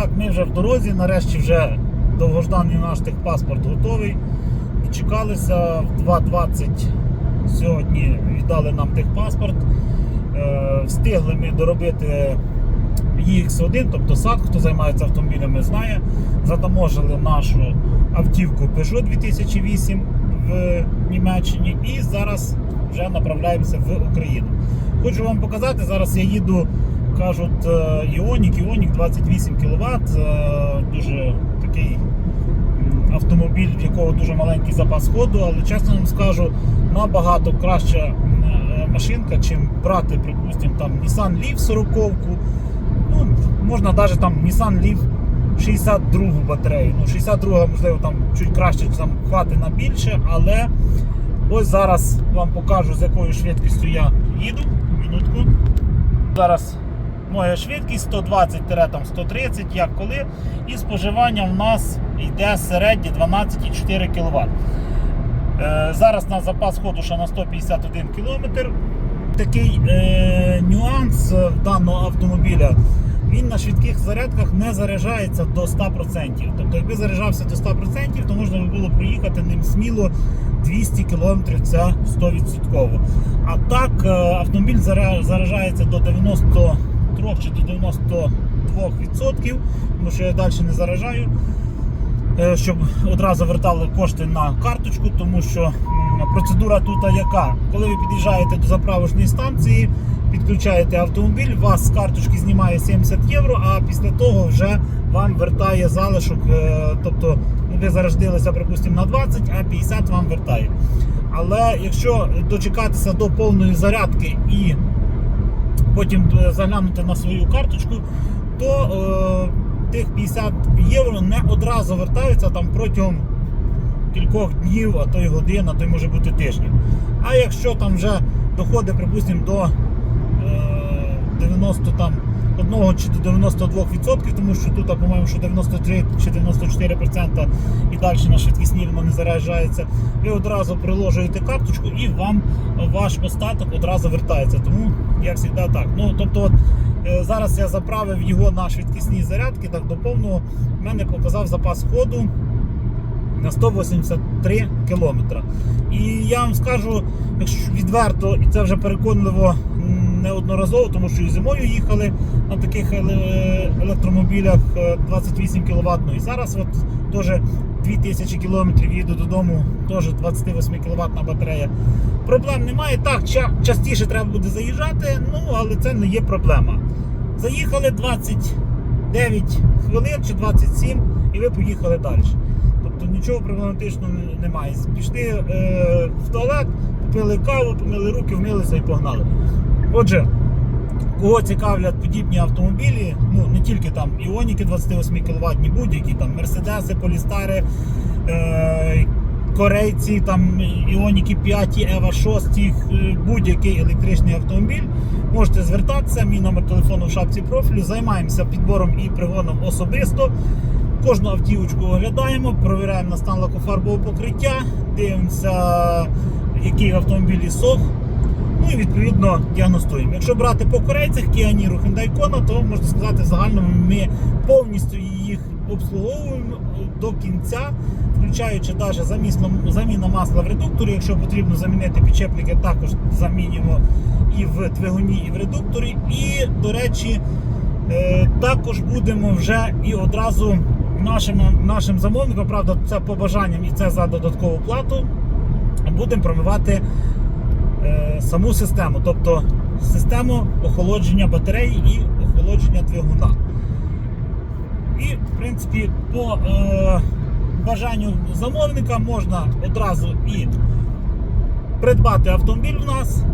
Так, ми вже в дорозі, нарешті вже довгожданий наш техпаспорт готовий. Дочекалися в 2.20 сьогодні віддали нам техпаспорт. Е, Встигли ми доробити EX1, тобто САД, хто займається автомобілями, знає. Затаможили нашу автівку Peugeot 2008 в Німеччині і зараз вже направляємося в Україну. Хочу вам показати, зараз я їду, кажуть, Іонік, Іонік 28 кВт, дуже такий автомобіль, в якого дуже маленький запас ходу, але чесно вам скажу, набагато краща е, машинка, чим брати, припустимо, там Nissan Leaf 40 Ну, можна навіть там Nissan Leaf 62 батарею. Ну, 62 можливо там чуть краще там хватить на більше, але ось зараз вам покажу з якою швидкістю я їду. Минутку. Зараз моя швидкість 120-130, як коли. І споживання в нас йде середнє 12,4 кВт. Зараз на запас ходу ще на 151 км. Такий е, нюанс даного автомобіля. Він на швидких зарядках не заряджається до 100%. Тобто, якби заряджався до 100%, то можна було проїхати ним сміло 200 км це 100%. А так е, автомобіль заря- заряджається до 93 чи до 92%, тому що я далі не заражаю е, щоб одразу вертали кошти на карточку, тому що процедура тут яка? Коли ви під'їжджаєте до заправочної станції, підключаєте автомобіль, вас з карточки знімає 70 євро, а після того вже вам вертає залишок. е, Тобто ви зараждилися, припустимо, на 20, а 50 вам вертає. Але якщо дочекатися до повної зарядки і потім е, заглянути на свою карточку, то е, тих 50 євро не одразу вертаються там протягом кількох днів, а то й годин, а то й може бути тижнів. А якщо там вже доходить, припустимо, до е, 90 там, 1 чи до 92%, тому що тут, по-моєму, що 93 чи 94% і далі на швидкісні воно не заряджається. Ви одразу приложуєте карточку і вам ваш остаток одразу вертається. Тому я завжди так. Ну, тобто, от, е, зараз я заправив його на швидкісні зарядки, так до повного в мене показав запас ходу на 183 кілометра. І я вам скажу, якщо відверто, і це вже переконливо неодноразово, тому що і зимою їхали на таких електромобілях е, 28 кВт. І зараз от теж 2000 км їду додому, теж 28 кВт батарея. Проблем немає. Так, ча- частіше треба буде заїжджати, ну але це не є проблема. Заїхали 29 хвилин чи 27 і ви поїхали далі. Тобто нічого проблематичного немає. Пішли е, в туалет, попили каву, помили руки, вмилися і погнали. Отже, кого цікавлять подібні автомобілі, ну не тільки там Іоніки 28 кВт, ні будь-які там Мерседеси, Полістари, е, корейці, там Іоніки 5, Ева 6, е, будь-який електричний автомобіль. Можете звертатися, мій номер телефону в шапці профілю. Займаємося підбором і пригоном особисто. Кожну автівочку оглядаємо, провіряємо на стан лакофарбового покриття, дивимося, який автомобіль сох. Ну і відповідно діагностуємо. Якщо брати по корейцях Kia Hyundai Kona, то можна сказати, в загальному ми повністю їх обслуговуємо до кінця, включаючи навіть замісно, заміна масла в редукторі. Якщо потрібно замінити підчепники, також замінюємо і в двигуні, і в редукторі. І, до речі, Е, Також будемо вже і одразу нашим, нашим замовникам, правда, це по бажанням і це за додаткову плату, будемо промивати е, саму систему, тобто систему охолодження батареї і охолодження двигуна. І, в принципі, по е, бажанню замовника можна одразу і придбати автомобіль у нас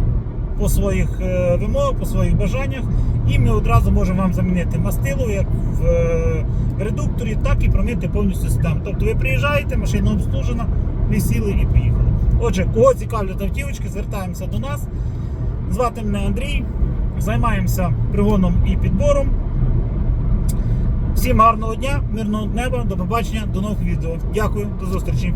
по своїх е, вимогах, по своїх бажаннях, і ми одразу можемо вам замінити мастило як в е, редукторі, так і промити повністю систему. Тобто ви приїжджаєте, машина обслужена, ви сіли і поїхали. Отже, кого цікавлять автівочки, звертаємося до нас. Звати мене Андрій, займаємося пригоном і підбором. Всім гарного дня, мирного неба, до побачення, до нових відео. Дякую, до зустрічі.